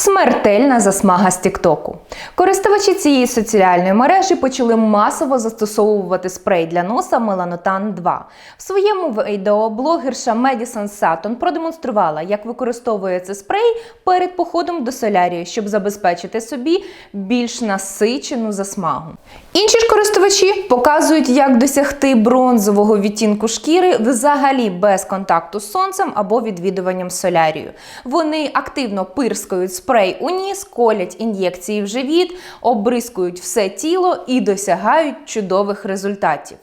Смертельна засмага з Тіктоку. Користувачі цієї соціальної мережі почали масово застосовувати спрей для носа Меланотан 2. В своєму відео блогерша Медісон Сатон продемонструвала, як використовує цей спрей перед походом до солярії, щоб забезпечити собі більш насичену засмагу. Інші ж користувачі показують, як досягти бронзового відтінку шкіри взагалі без контакту з сонцем або відвідуванням солярію. Вони активно пирскають спрей у ніс, колять ін'єкції в живіт, обрискують все тіло і досягають чудових результатів.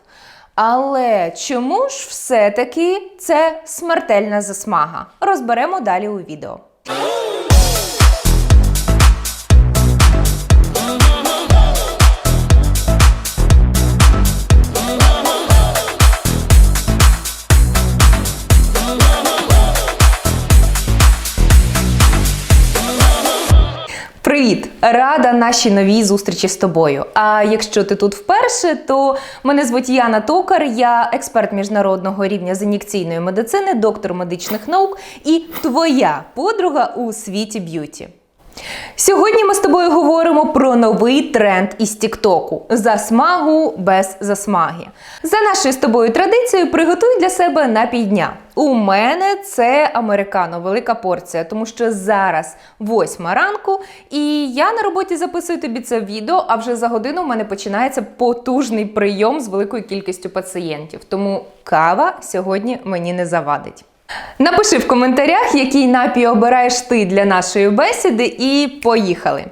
Але чому ж все-таки це смертельна засмага? Розберемо далі у відео. Рада нашій новій зустрічі з тобою. А якщо ти тут вперше, то мене звуть Яна Токар, я експерт міжнародного рівня з ін'єкційної медицини, доктор медичних наук і твоя подруга у світі б'юті. Сьогодні ми з тобою говоримо про новий тренд із Тіктоку засмагу без засмаги. За нашою з тобою традицією, приготуй для себе напій дня. У мене це американо, велика порція, тому що зараз восьма ранку, і я на роботі записую тобі це відео. А вже за годину в мене починається потужний прийом з великою кількістю пацієнтів. Тому кава сьогодні мені не завадить. Напиши в коментарях, який напій обираєш ти для нашої бесіди, і поїхали.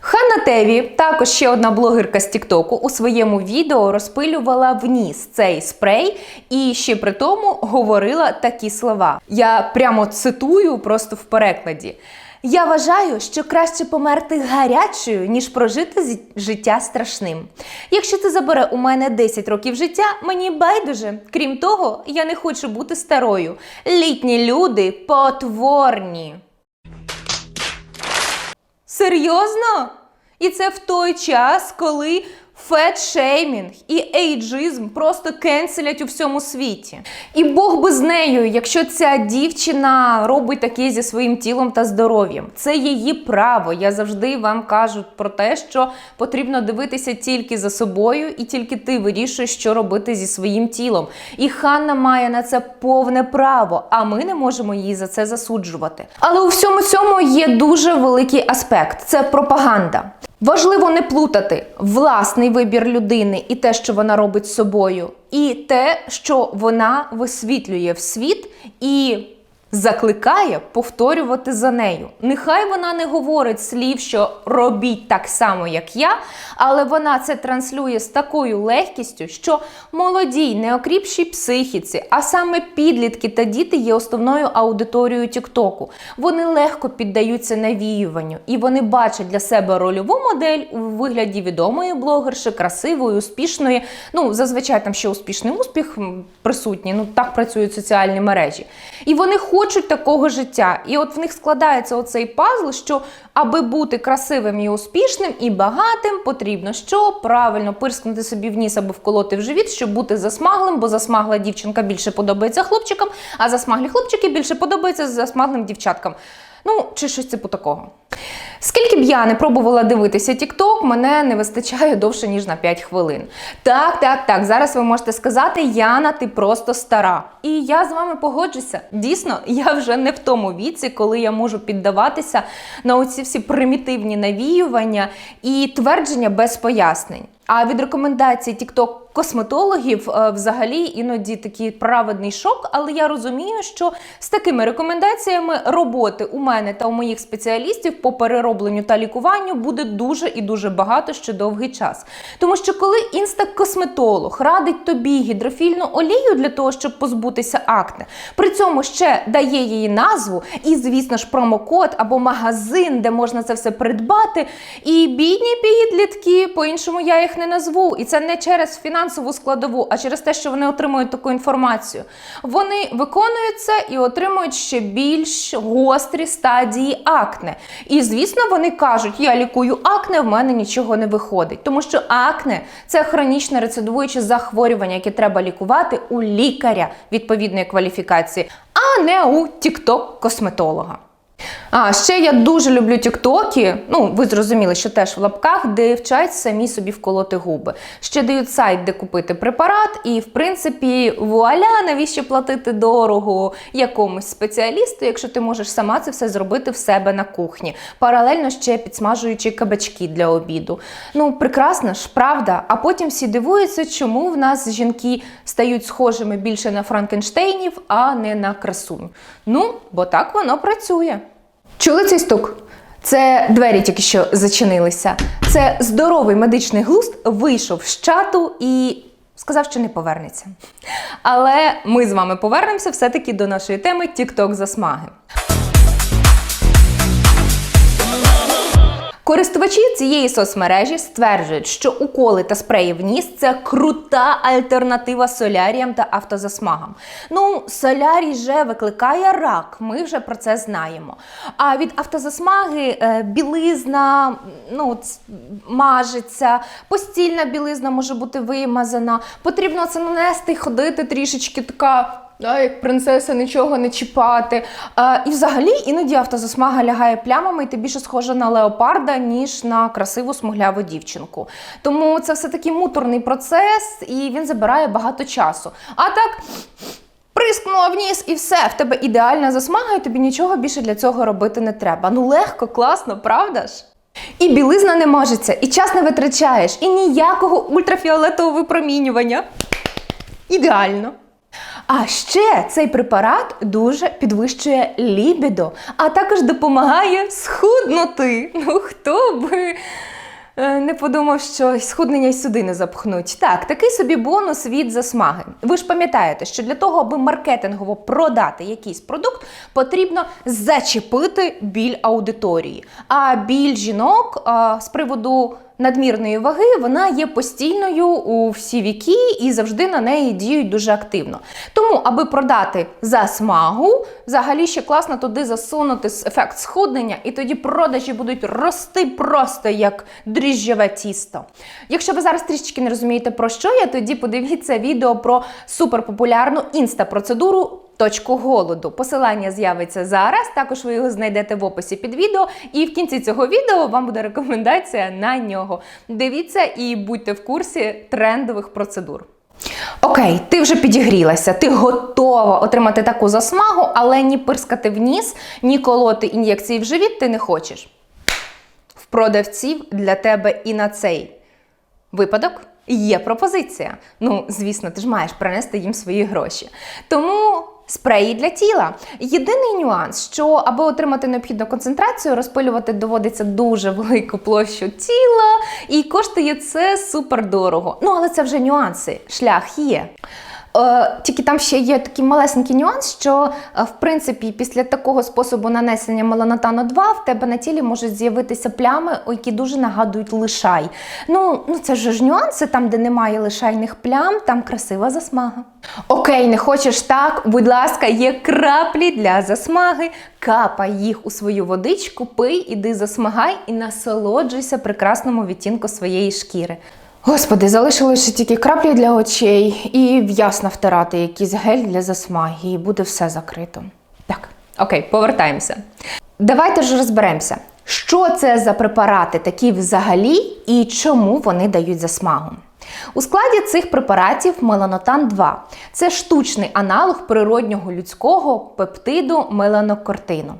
Ханна Теві, також ще одна блогерка з Тіктоку, у своєму відео розпилювала вніс цей спрей і ще при тому говорила такі слова. Я прямо цитую просто в перекладі. Я вважаю, що краще померти гарячою, ніж прожити життя страшним. Якщо це забере у мене 10 років життя, мені байдуже. Крім того, я не хочу бути старою. Літні люди потворні. Серйозно? І це в той час, коли фетшеймінг і ейджизм просто кенселять у всьому світі. І Бог би з нею, якщо ця дівчина робить таке зі своїм тілом та здоров'ям. Це її право. Я завжди вам кажу про те, що потрібно дивитися тільки за собою, і тільки ти вирішуєш, що робити зі своїм тілом. І Ханна має на це повне право, а ми не можемо її за це засуджувати. Але у всьому цьому є дуже великий аспект це пропаганда. Важливо не плутати власний вибір людини і те, що вона робить з собою, і те, що вона висвітлює в світ і закликає повторювати за нею. Нехай вона не говорить слів, що робіть так само, як я, але вона це транслює з такою легкістю, що молодій, неокріпшій психіці, а саме підлітки та діти є основною аудиторією Тіктоку. Вони легко піддаються навіюванню і вони бачать для себе рольову модель у вигляді відомої блогерші, красивої, успішної. Ну, зазвичай там ще успішний успіх присутній. Ну так працюють соціальні мережі. І вони хочуть такого життя. І от в них складається оцей пазл, що аби бути красивим і успішним і багатим, потрібно що правильно пирскнути собі в ніс або вколоти в живіт, щоб бути засмаглим, бо засмагла дівчинка більше подобається хлопчикам, а засмаглі хлопчики більше подобаються засмаглим дівчаткам. Ну, чи щось типу такого. Скільки б я не пробувала дивитися TikTok, мене не вистачає довше, ніж на 5 хвилин. Так, так, так. Зараз ви можете сказати, Яна, ти просто стара. І я з вами погоджуся. Дійсно, я вже не в тому віці, коли я можу піддаватися на оці всі примітивні навіювання і твердження без пояснень. А від рекомендацій TikTok косметологів е, взагалі іноді такий праведний шок, але я розумію, що з такими рекомендаціями роботи у мене та у моїх спеціалістів по переробленню та лікуванню буде дуже і дуже багато ще довгий час. Тому що коли інстакосметолог радить тобі гідрофільну олію для того, щоб позбутися акне, при цьому ще дає її назву і, звісно ж, промокод або магазин, де можна це все придбати. І бідні підлітки, по-іншому я їх не назву. І це не через фінансову складову, а через те, що вони отримують таку інформацію. Вони виконують це і отримують ще більш гострі стадії акне. І звісно, вони кажуть: я лікую акне, в мене нічого не виходить. Тому що акне це хронічне рецидивуюче захворювання, яке треба лікувати у лікаря відповідної кваліфікації, а не у тікток-косметолога. А ще я дуже люблю тіктоки. Ну, ви зрозуміли, що теж в лапках, де вчать самі собі вколоти губи. Ще дають сайт, де купити препарат, і в принципі, вуаля, навіщо платити дорого якомусь спеціалісту, якщо ти можеш сама це все зробити в себе на кухні, паралельно ще підсмажуючи кабачки для обіду. Ну, прекрасно ж, правда. А потім всі дивуються, чому в нас жінки стають схожими більше на Франкенштейнів, а не на красунь. Ну, бо так воно працює. Чули цей стук? Це двері тільки що зачинилися. Це здоровий медичний глузд вийшов з чату і сказав, що не повернеться. Але ми з вами повернемося все-таки до нашої теми TikTok засмаги. Користувачі цієї соцмережі стверджують, що уколи та спреї в ніс це крута альтернатива соляріям та автозасмагам. Ну, солярій же викликає рак, ми вже про це знаємо. А від автозасмаги е, білизна ну, мажеться, постільна білизна може бути вимазана. Потрібно це нанести ходити трішечки така. Да, як принцеса нічого не чіпати. А, і взагалі іноді автозасмага лягає плямами, і ти більше схожа на леопарда, ніж на красиву смугляву дівчинку. Тому це все таки муторний процес, і він забирає багато часу. А так. Прискнула вниз і все, в тебе ідеальна засмага, і тобі нічого більше для цього робити не треба. Ну легко, класно, правда ж? І білизна не можеться, і час не витрачаєш, і ніякого ультрафіолетового випромінювання. Ідеально. А ще цей препарат дуже підвищує лібідо, а також допомагає схуднути. Ну хто би е, не подумав, що схуднення й сюди не запхнуть. Так, такий собі бонус від засмаги. Ви ж пам'ятаєте, що для того, аби маркетингово продати якийсь продукт, потрібно зачепити біль аудиторії. А біль жінок а, з приводу надмірної ваги вона є постійною у всі віки і завжди на неї діють дуже активно. Тому, аби продати засмагу, взагалі ще класно туди засунути ефект схуднення, і тоді продажі будуть рости просто як дріжджове тісто. Якщо ви зараз трішечки не розумієте про що я, тоді подивіться відео про суперпопулярну інста-процедуру. Точку голоду. Посилання з'явиться зараз. Також ви його знайдете в описі під відео. І в кінці цього відео вам буде рекомендація на нього. Дивіться і будьте в курсі трендових процедур. Окей, ти вже підігрілася, ти готова отримати таку засмагу, але ні пирскати в ніс, ні колоти ін'єкції в живіт ти не хочеш. В продавців для тебе і на цей випадок є пропозиція. Ну, звісно, ти ж маєш принести їм свої гроші. Тому спреї для тіла. Єдиний нюанс, що аби отримати необхідну концентрацію, розпилювати доводиться дуже велику площу тіла, і коштує це супер дорого. Ну, але це вже нюанси. Шлях є. Е, тільки там ще є такий малесенький нюанс, що е, в принципі після такого способу нанесення меланотану 2 в тебе на тілі можуть з'явитися плями, які дуже нагадують лишай. Ну, ну це ж нюанси, там, де немає лишайних плям, там красива засмага. Окей, не хочеш так, будь ласка, є краплі для засмаги. Капай їх у свою водичку, пий, іди засмагай і насолоджуйся прекрасному відтінку своєї шкіри. Господи, залишилося тільки краплі для очей і в'ясно втирати якийсь гель для засмаги, і буде все закрито. Так, окей, повертаємося. Давайте ж розберемося, що це за препарати такі взагалі і чому вони дають засмагу. У складі цих препаратів меланотан 2 це штучний аналог природнього людського пептиду меланокортину.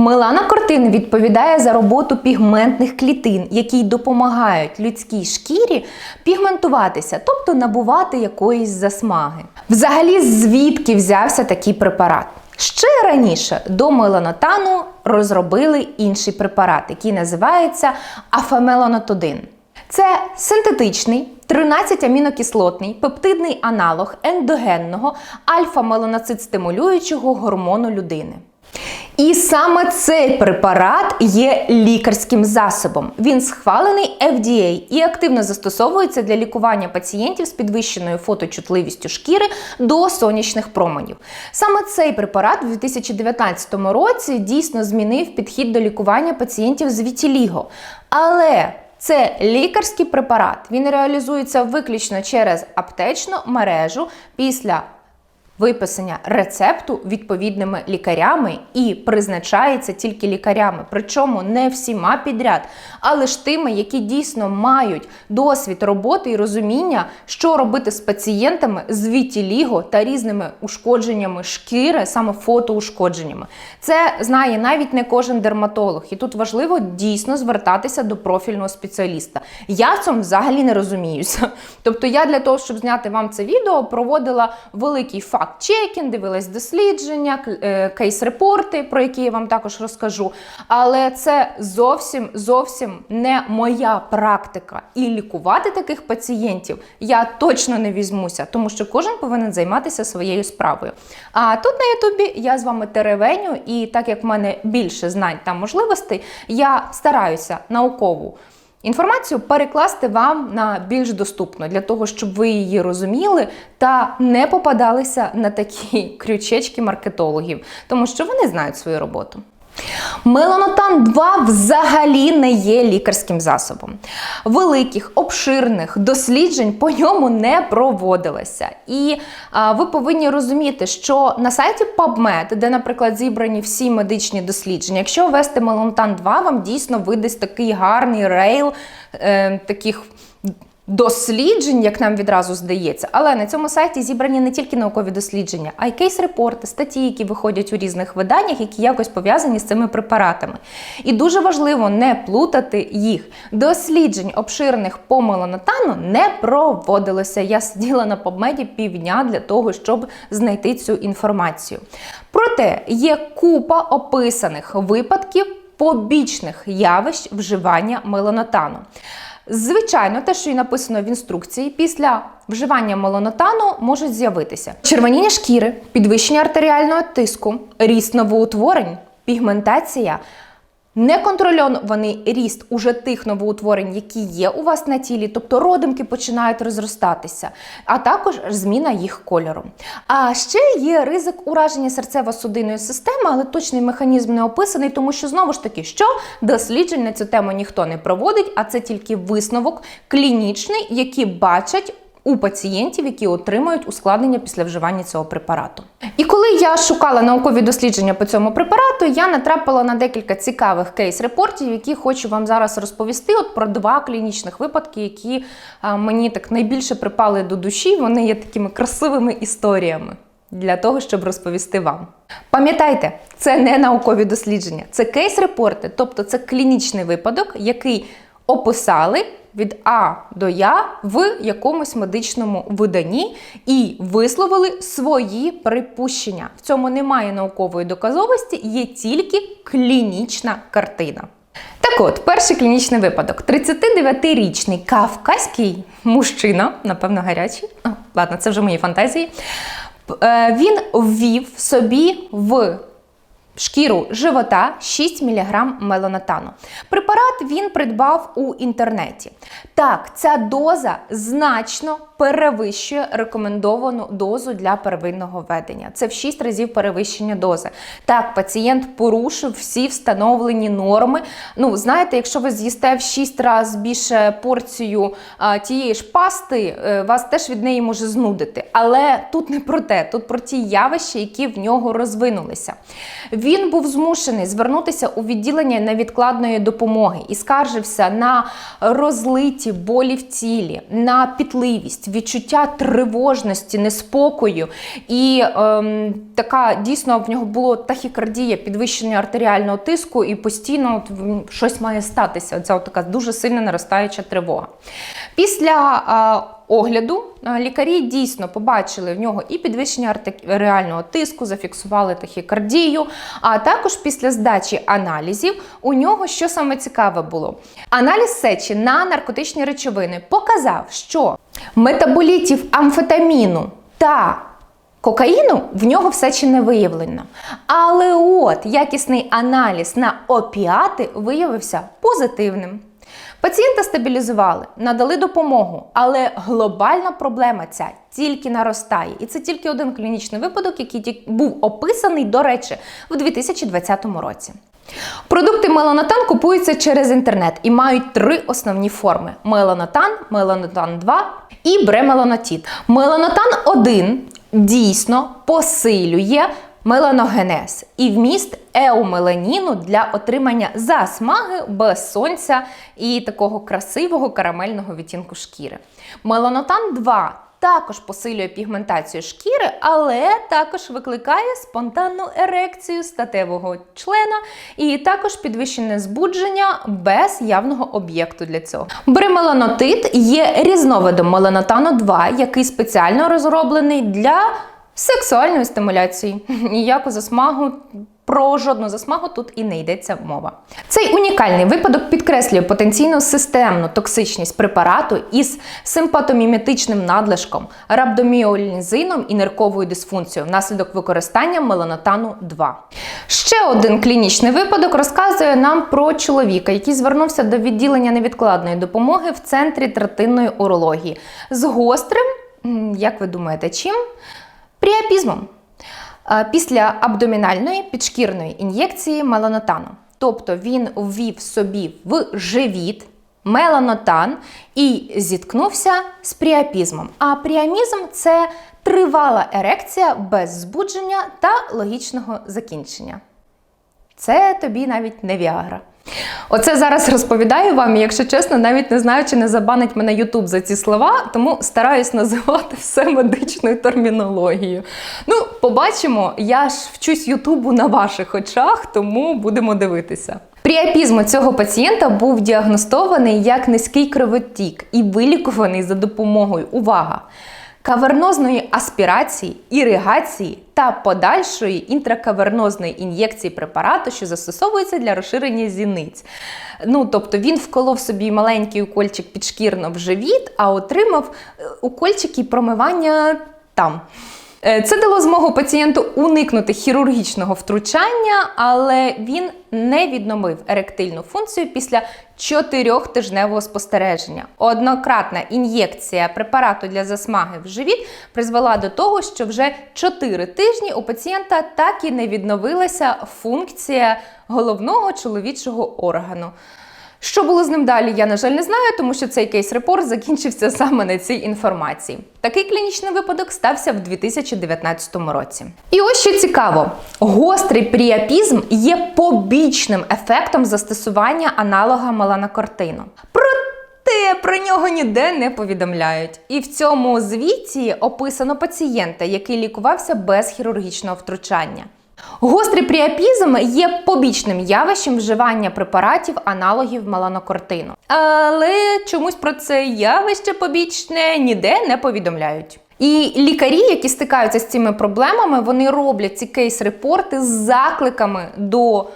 Меланокортин відповідає за роботу пігментних клітин, які допомагають людській шкірі пігментуватися, тобто набувати якоїсь засмаги. Взагалі, звідки взявся такий препарат? Ще раніше до меланотану розробили інший препарат, який називається афамеланотодин. Це синтетичний 13-амінокислотний пептидний аналог ендогенного альфа-меланоцит-стимулюючого гормону людини. І саме цей препарат є лікарським засобом. Він схвалений FDA і активно застосовується для лікування пацієнтів з підвищеною фоточутливістю шкіри до сонячних променів. Саме цей препарат у 2019 році дійсно змінив підхід до лікування пацієнтів з вітіліго. Але це лікарський препарат. Він реалізується виключно через аптечну мережу після виписання рецепту відповідними лікарями і призначається тільки лікарями, причому не всіма підряд, а лише тими, які дійсно мають досвід роботи і розуміння, що робити з пацієнтами з вітіліго та різними ушкодженнями шкіри, саме фотоушкодженнями. Це знає навіть не кожен дерматолог, і тут важливо дійсно звертатися до профільного спеціаліста. Я в цьому взагалі не розуміюся. Тобто, я для того, щоб зняти вам це відео, проводила великий факт-чекінг, дивилась дослідження, е, кейс-репорти, про які я вам також розкажу. Але це зовсім зовсім не моя практика. І лікувати таких пацієнтів я точно не візьмуся, тому що кожен повинен займатися своєю справою. А тут на Ютубі я з вами теревеню, і так як в мене більше знань та можливостей, я стараюся наукову. Інформацію перекласти вам на більш доступно для того, щоб ви її розуміли та не попадалися на такі крючечки маркетологів, тому що вони знають свою роботу. Меланотан 2 взагалі не є лікарським засобом. Великих, обширних досліджень по ньому не проводилося. І а, ви повинні розуміти, що на сайті PubMed, де, наприклад, зібрані всі медичні дослідження, якщо ввести Меланотан 2, вам дійсно видасть такий гарний рейл е, таких досліджень, як нам відразу здається. Але на цьому сайті зібрані не тільки наукові дослідження, а й кейс-репорти, статті, які виходять у різних виданнях, які якось пов'язані з цими препаратами. І дуже важливо не плутати їх. Досліджень обширних по меланотану не проводилося. Я сиділа на PubMed півдня для того, щоб знайти цю інформацію. Проте є купа описаних випадків побічних явищ вживання меланотану. Звичайно, те, що і написано в інструкції, після вживання меланотану можуть з'явитися. Червоніння шкіри, підвищення артеріального тиску, ріст новоутворень, пігментація, неконтрольований ріст уже тих новоутворень, які є у вас на тілі, тобто родимки починають розростатися, а також зміна їх кольору. А ще є ризик ураження серцево-судинної системи, але точний механізм не описаний, тому що знову ж таки, що досліджень на цю тему ніхто не проводить, а це тільки висновок клінічний, який бачать. У пацієнтів, які отримують ускладнення після вживання цього препарату. І коли я шукала наукові дослідження по цьому препарату, я натрапила на декілька цікавих кейс-репортів, які хочу вам зараз розповісти. От про два клінічних випадки, які а, мені так найбільше припали до душі. Вони є такими красивими історіями для того, щоб розповісти вам. Пам'ятайте, це не наукові дослідження, це кейс-репорти, тобто це клінічний випадок, який описали від А до Я в якомусь медичному виданні і висловили свої припущення. В цьому немає наукової доказовості, є тільки клінічна картина. Так от, перший клінічний випадок: 39-річний кавказький мужчина, напевно, гарячий. А, ладно, це вже мої фантазії. Е, Він ввів собі в шкіру живота 6 мг меланотану. Препарат він придбав у інтернеті. Так, ця доза значно перевищує рекомендовану дозу для первинного введення. Це в 6 разів перевищення дози. Так, пацієнт порушив всі встановлені норми. Ну, знаєте, якщо ви з'їсте в 6 разів більше порцію а, тієї ж пасти, е, вас теж від неї може знудити. Але тут не про те, тут про ті явища, які в нього розвинулися. Він був змушений звернутися у відділення невідкладної допомоги і скаржився на розлиті болі в тілі, на пітливість, відчуття тривожності, неспокою. І ем, така дійсно в нього було тахікардія, підвищення артеріального тиску, і постійно от, щось має статися. От така дуже сильна наростаюча тривога. Після а, огляду лікарі дійсно побачили в нього і підвищення артеріального тиску, зафіксували тахікардію. А також після здачі аналізів у нього що саме цікаве було. Аналіз сечі на наркотичні речовини показав, що метаболітів амфетаміну та Кокаїну в нього все ще не виявлено. Але от якісний аналіз на опіати виявився позитивним. Пацієнта стабілізували, надали допомогу, але глобальна проблема ця тільки наростає. І це тільки один клінічний випадок, який був описаний, до речі, в 2020 році. Продукти меланотан купуються через інтернет і мають три основні форми: меланотан, меланотан 2 і бремеланотід. Меланотан 1 дійсно посилює меланогенез і вміст еомеланіну для отримання засмаги без сонця і такого красивого карамельного відтінку шкіри. Меланотан 2 також посилює пігментацію шкіри, але також викликає спонтанну ерекцію статевого члена і також підвищене збудження без явного об'єкту для цього. Бримеланотит є різновидом меланотану 2, який спеціально розроблений для сексуальної стимуляції. Ніяку засмагу. Про жодну засмагу тут і не йдеться мова. Цей унікальний випадок підкреслює потенційну системну токсичність препарату із симпатоміметичним надлишком, рабдоміолінзином і нирковою дисфункцією внаслідок використання меланотану 2. Ще один клінічний випадок розказує нам про чоловіка, який звернувся до відділення невідкладної допомоги в центрі третинної урології з гострим, як ви думаєте, чим? Пріапізмом після абдомінальної підшкірної ін'єкції меланотану. Тобто він ввів собі в живіт меланотан і зіткнувся з пріапізмом. А пріамізм це тривала ерекція без збудження та логічного закінчення. Це тобі навіть не Віагра. Оце зараз розповідаю вам, і якщо чесно, навіть не знаю, чи не забанить мене Ютуб за ці слова, тому стараюсь називати все медичною термінологією. Ну, побачимо, я ж вчусь Ютубу на ваших очах, тому будемо дивитися. Пріапізм цього пацієнта був діагностований як низький кровотік і вилікуваний за допомогою увага! Кавернозної аспірації, іригації та подальшої інтракавернозної ін'єкції препарату, що застосовується для розширення зіниць. Ну, тобто він вколов собі маленький укольчик підшкірно в живіт, а отримав е, укольчик і промивання там. Е, Це дало змогу пацієнту уникнути хірургічного втручання, але він не відновив еректильну функцію після чотирьохтижневого спостереження. Однократна ін'єкція препарату для засмаги в живіт призвела до того, що вже 4 тижні у пацієнта так і не відновилася функція головного чоловічого органу. Що було з ним далі, я, на жаль, не знаю, тому що цей кейс-репорт закінчився саме на цій інформації. Такий клінічний випадок стався в 2019 році. І ось що цікаво: гострий пріапізм є побічним ефектом застосування аналога меланокортину. Проте про нього ніде не повідомляють. І в цьому звіті описано пацієнта, який лікувався без хірургічного втручання. Гострий пріапізм є побічним явищем вживання препаратів аналогів меланокортину. Але чомусь про це явище побічне ніде не повідомляють. І лікарі, які стикаються з цими проблемами, вони роблять ці кейс-репорти з закликами до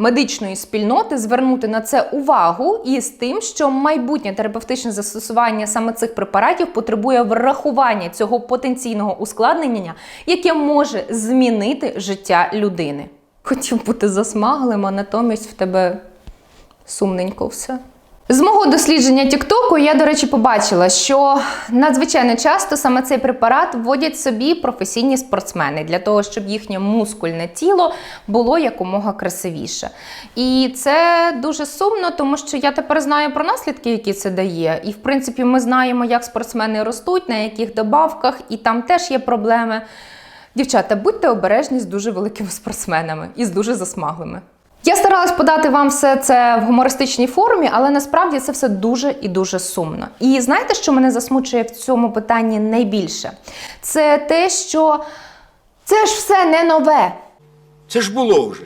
медичної спільноти звернути на це увагу і з тим, що майбутнє терапевтичне застосування саме цих препаратів потребує врахування цього потенційного ускладнення, яке може змінити життя людини. Хотів бути засмаглим, а натомість в тебе сумненько все. З мого дослідження Тіктоку я, до речі, побачила, що надзвичайно часто саме цей препарат вводять собі професійні спортсмени для того, щоб їхнє мускульне тіло було якомога красивіше. І це дуже сумно, тому що я тепер знаю про наслідки, які це дає. І в принципі, ми знаємо, як спортсмени ростуть, на яких добавках, і там теж є проблеми. Дівчата, будьте обережні з дуже великими спортсменами і з дуже засмаглими. Я старалась подати вам все це в гумористичній формі, але насправді це все дуже і дуже сумно. І знаєте, що мене засмучує в цьому питанні найбільше? Це те, що це ж все не нове. Це ж було вже.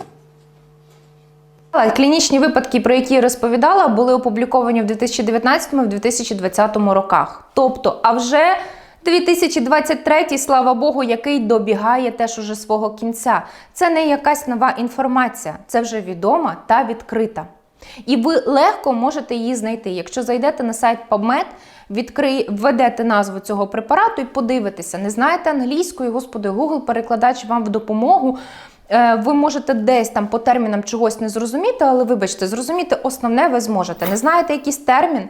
Клінічні випадки, про які я розповідала, були опубліковані в 2019-2020 роках. Тобто, а вже 2023, слава Богу, який добігає теж уже свого кінця. Це не якась нова інформація, це вже відома та відкрита. І ви легко можете її знайти. Якщо зайдете на сайт PubMed, відкри... введете назву цього препарату і подивитеся. Не знаєте англійської, господи, Google перекладач вам в допомогу. Е, Ви можете десь там по термінам чогось не зрозуміти, але вибачте, зрозуміти основне ви зможете. Не знаєте якийсь термін?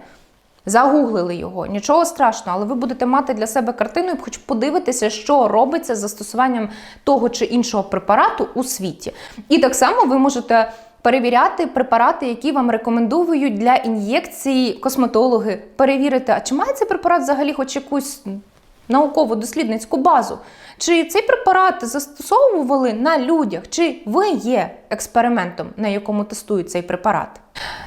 Загуглили його, нічого страшного, але ви будете мати для себе картину і хоч подивитися, що робиться з застосуванням того чи іншого препарату у світі. І так само ви можете перевіряти препарати, які вам рекомендують для ін'єкції косметологи. Перевірити, а чи має цей препарат взагалі хоч якусь науково-дослідницьку базу. Чи цей препарат застосовували на людях? Чи ви є експериментом, на якому тестують цей препарат?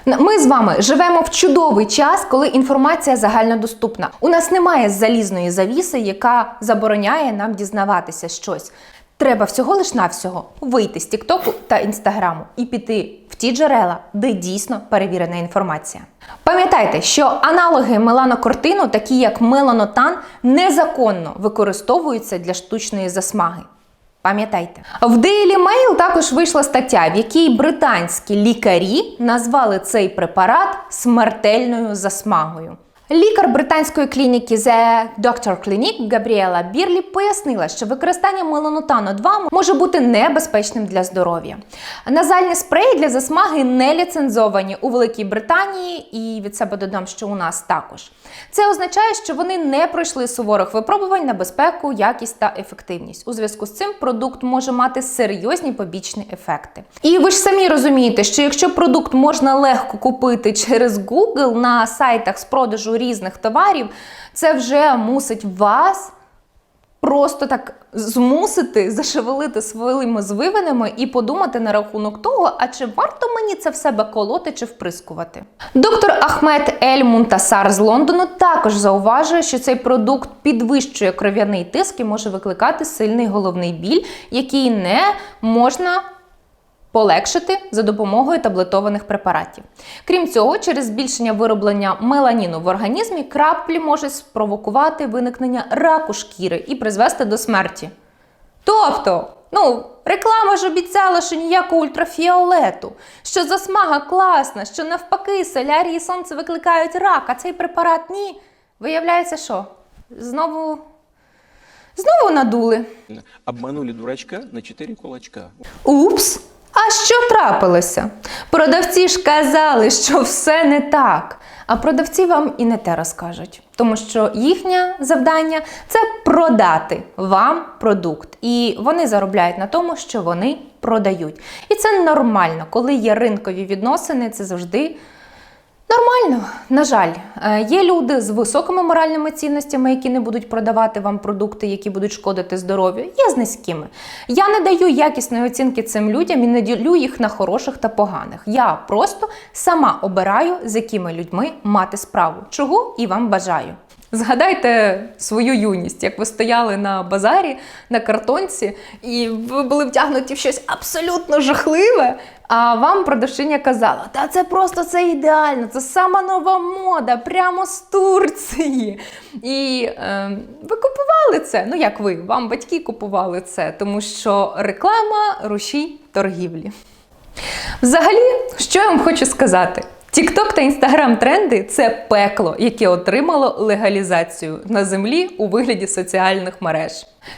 Ми з вами живемо в чудовий час, коли інформація загальнодоступна. У нас немає залізної завіси, яка забороняє нам дізнаватися щось. Треба всього лиш навсього вийти з Тіктоку та Інстаграму і піти в ті джерела, де дійсно перевірена інформація. Пам'ятайте, що аналоги меланокортину, такі як меланотан, незаконно використовуються для штучної засмаги. Пам'ятайте, в Daily Mail також вийшла стаття, в якій британські лікарі назвали цей препарат смертельною засмагою. Лікар британської клініки The Doctor Clinic Габріела Бірлі пояснила, що використання меланотану 2 може бути небезпечним для здоров'я. Назальні спреї для засмаги не ліцензовані у Великій Британії і від себе додам, що у нас також. Це означає, що вони не пройшли суворих випробувань на безпеку, якість та ефективність. У зв'язку з цим продукт може мати серйозні побічні ефекти. І ви ж самі розумієте, що якщо продукт можна легко купити через Google на сайтах з продажу різних товарів, це вже мусить вас просто так змусити зашевелити своїми звивинами і подумати на рахунок того, а чи варто мені це в себе колоти чи вприскувати. Доктор Ахмед Ель Мунтасар з Лондону також зауважує, що цей продукт підвищує кров'яний тиск і може викликати сильний головний біль, який не можна полегшити за допомогою таблетованих препаратів. Крім цього, через збільшення вироблення меланіну в організмі краплі можуть спровокувати виникнення раку шкіри і призвести до смерті. Тобто, ну, реклама ж обіцяла, що ніякого ультрафіолету, що засмага класна, що навпаки солярій і сонце викликають рак, а цей препарат ні. Виявляється, що? Знову. Знову надули. Обманули дурачка на четыре кулачка. Упс! А що трапилося? Продавці ж казали, що все не так. А продавці вам і не те розкажуть, тому що їхнє завдання це продати вам продукт, і вони заробляють на тому, що вони продають. І це нормально, коли є ринкові відносини, це завжди Нормально, на жаль, Е, є люди з високими моральними цінностями, які не будуть продавати вам продукти, які будуть шкодити здоров'ю. Є з низькими. Я не даю якісної оцінки цим людям і не ділю їх на хороших та поганих. Я просто сама обираю, з якими людьми мати справу, чого і вам бажаю. Згадайте свою юність, як ви стояли на базарі на картонці, і ви були втягнуті в щось абсолютно жахливе. А вам продавчиня казала: та це просто це ідеально, це сама нова мода, прямо з Турції. І е, ви купували це. Ну як ви? Вам батьки купували це, тому що реклама рушій торгівлі. Взагалі, що я вам хочу сказати? TikTok та інстаграм тренди це пекло, яке отримало легалізацію на землі у вигляді соціальних мереж.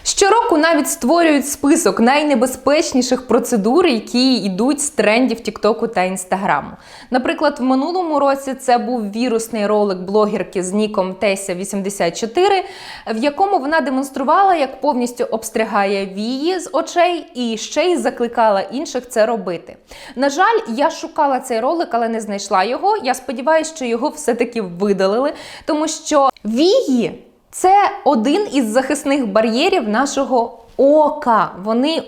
Щороку навіть створюють список найнебезпечніших процедур, які йдуть з трендів Тіктоку та Інстаграму. Наприклад, в минулому році це був вірусний ролик блогерки з ніком Теся84, в якому вона демонструвала, як повністю обстригає вії з очей і ще й закликала інших це робити. На жаль, я шукала цей ролик, але не знайшла його. Я сподіваюся, що його все-таки видалили, тому що вії. Це один із захисних бар'єрів нашого ока. Вони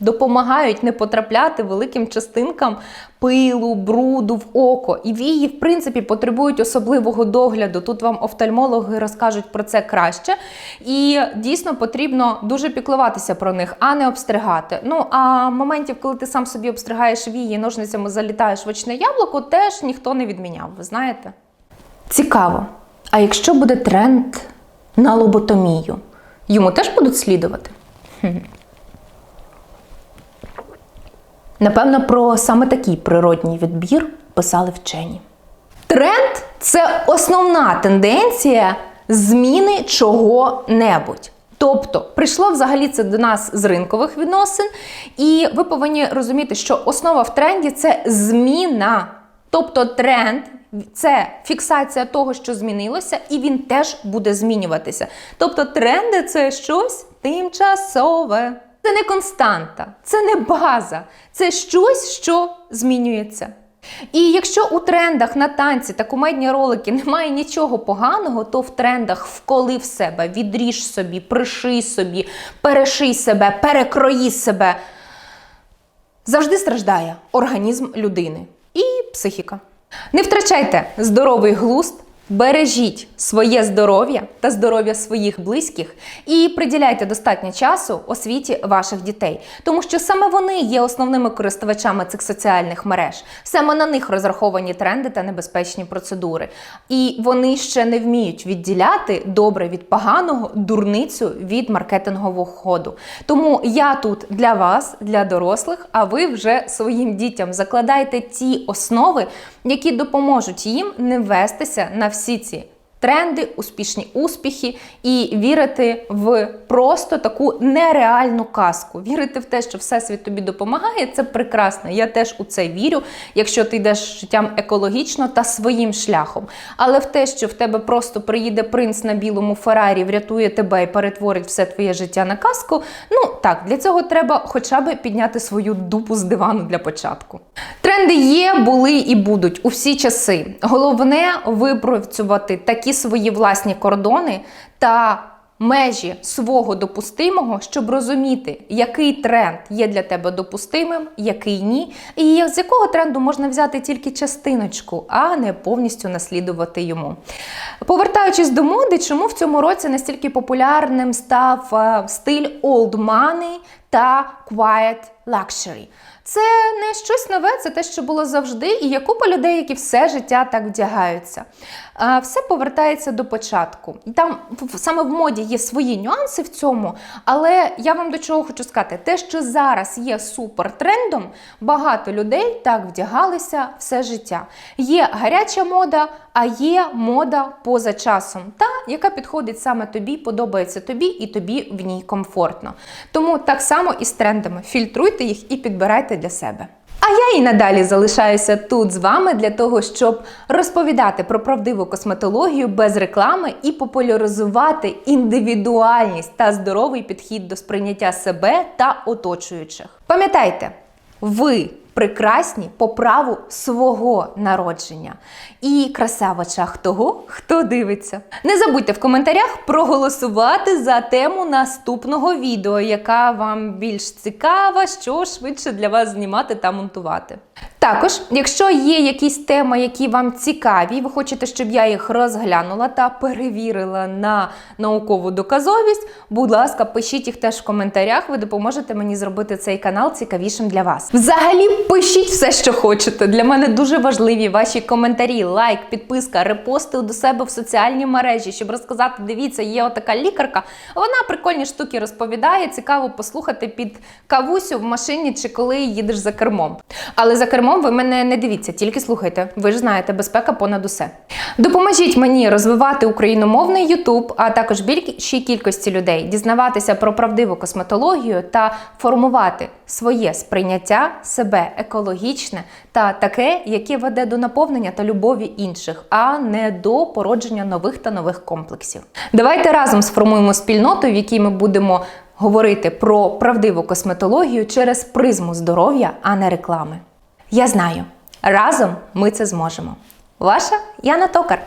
допомагають не потрапляти великим частинкам пилу, бруду в око. І вії, в принципі, потребують особливого догляду. Тут вам офтальмологи розкажуть про це краще. І дійсно потрібно дуже піклуватися про них, а не обстригати. Ну а моментів, коли ти сам собі обстригаєш вії, ножницями залітаєш в очне яблуко, теж ніхто не відміняв. Ви знаєте? Цікаво. А якщо буде тренд на лоботомію, йому теж будуть слідувати? Хм. Напевно, про саме такий природній відбір писали вчені. Тренд це основна тенденція зміни чого-небудь. Тобто прийшло взагалі це до нас з ринкових відносин, і ви повинні розуміти, що основа в тренді це зміна. Тобто тренд це фіксація того, що змінилося, і він теж буде змінюватися. Тобто тренди це щось тимчасове. Це не константа, це не база, це щось, що змінюється. І якщо у трендах на танці та кумедні ролики немає нічого поганого, то в трендах вколи в себе, відріж собі, приший собі, переший себе, перекрої себе. Завжди страждає організм людини і психіка. Не втрачайте здоровий глузд, бережіть своє здоров'я та здоров'я своїх близьких і приділяйте достатньо часу освіті ваших дітей, тому що саме вони є основними користувачами цих соціальних мереж. Саме на них розраховані тренди та небезпечні процедури. І вони ще не вміють відділяти добре від поганого, дурницю від маркетингового ходу. Тому я тут для вас, для дорослих, а ви вже своїм дітям закладайте ті основи, які допоможуть їм не вестися на всі ці тренди, успішні успіхи і вірити в просто таку нереальну казку. Вірити в те, що всесвіт тобі допомагає, це прекрасно. Я теж у це вірю, якщо ти йдеш життям екологічно та своїм шляхом. Але в те, що в тебе просто приїде принц на білому Феррарі, врятує тебе і перетворить все твоє життя на казку. Ну так, для цього треба хоча б підняти свою дупу з дивану для початку. Тренди є, були і будуть у всі часи. Головне випрацювати такі свої власні кордони та межі свого допустимого, щоб розуміти, який тренд є для тебе допустимим, який ні, і з якого тренду можна взяти тільки частиночку, а не повністю наслідувати йому. Повертаючись до моди, чому в цьому році настільки популярним став е, стиль old money та quiet luxury? Це не щось нове, це те, що було завжди, і є купа людей, які все життя так вдягаються. Все повертається до початку. І Там саме в моді є свої нюанси в цьому, але я вам до чого хочу сказати: те, що зараз є супертрендом, багато людей так вдягалися все життя. Є гаряча мода, а є мода поза часом, та яка підходить саме тобі, подобається тобі, і тобі в ній комфортно. Тому так само і з трендами. Фільтруйте їх і підбирайте для себе. А я і надалі залишаюся тут з вами для того, щоб розповідати про правдиву косметологію без реклами і популяризувати індивідуальність та здоровий підхід до сприйняття себе та оточуючих. Пам'ятайте, ви прекрасні по праву свого народження і краса в очах того, хто дивиться. Не забудьте в коментарях проголосувати за тему наступного відео, яка вам більш цікава, що швидше для вас знімати та монтувати. Також, якщо є якісь теми, які вам цікаві, ви хочете, щоб я їх розглянула та перевірила на наукову доказовість, будь ласка, пишіть їх теж в коментарях. Ви допоможете мені зробити цей канал цікавішим для вас. Взагалі, пишіть все, що хочете. Для мене дуже важливі ваші коментарі, лайк, підписка, репости до себе в соціальні мережі, щоб розказати: дивіться, є отака лікарка. Вона прикольні штуки розповідає. Цікаво послухати під кавусю в машині чи коли їдеш за кермом. Але за кермом ви мене не дивіться, тільки слухайте. Ви ж знаєте, безпека понад усе. Допоможіть мені розвивати україномовний YouTube, а також більшій кількості людей дізнаватися про правдиву косметологію та формувати своє сприйняття себе екологічне та таке, яке веде до наповнення та любові інших, а не до породження нових та нових комплексів. Давайте разом сформуємо спільноту, в якій ми будемо говорити про правдиву косметологію через призму здоров'я, а не реклами. Я знаю, разом ми це зможемо. Ваша Яна Токар.